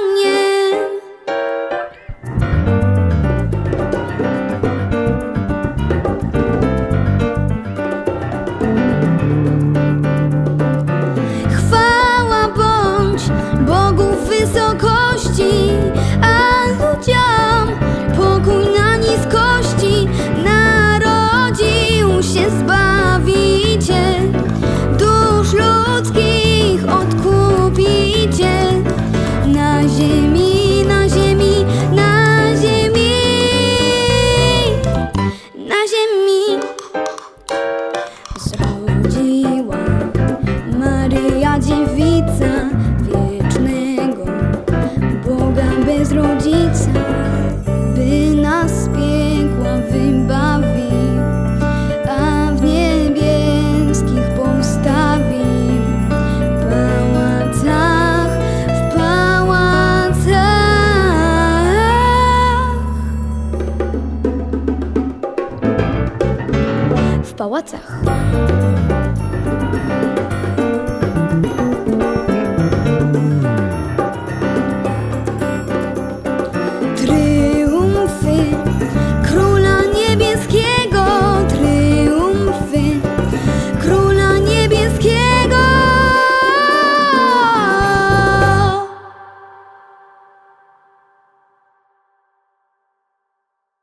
như dziewica wiecznego Boga bez rodzica, by nas piekła wybawił, a w niebieskich postawił pałacach, w pałacach. W pałacach.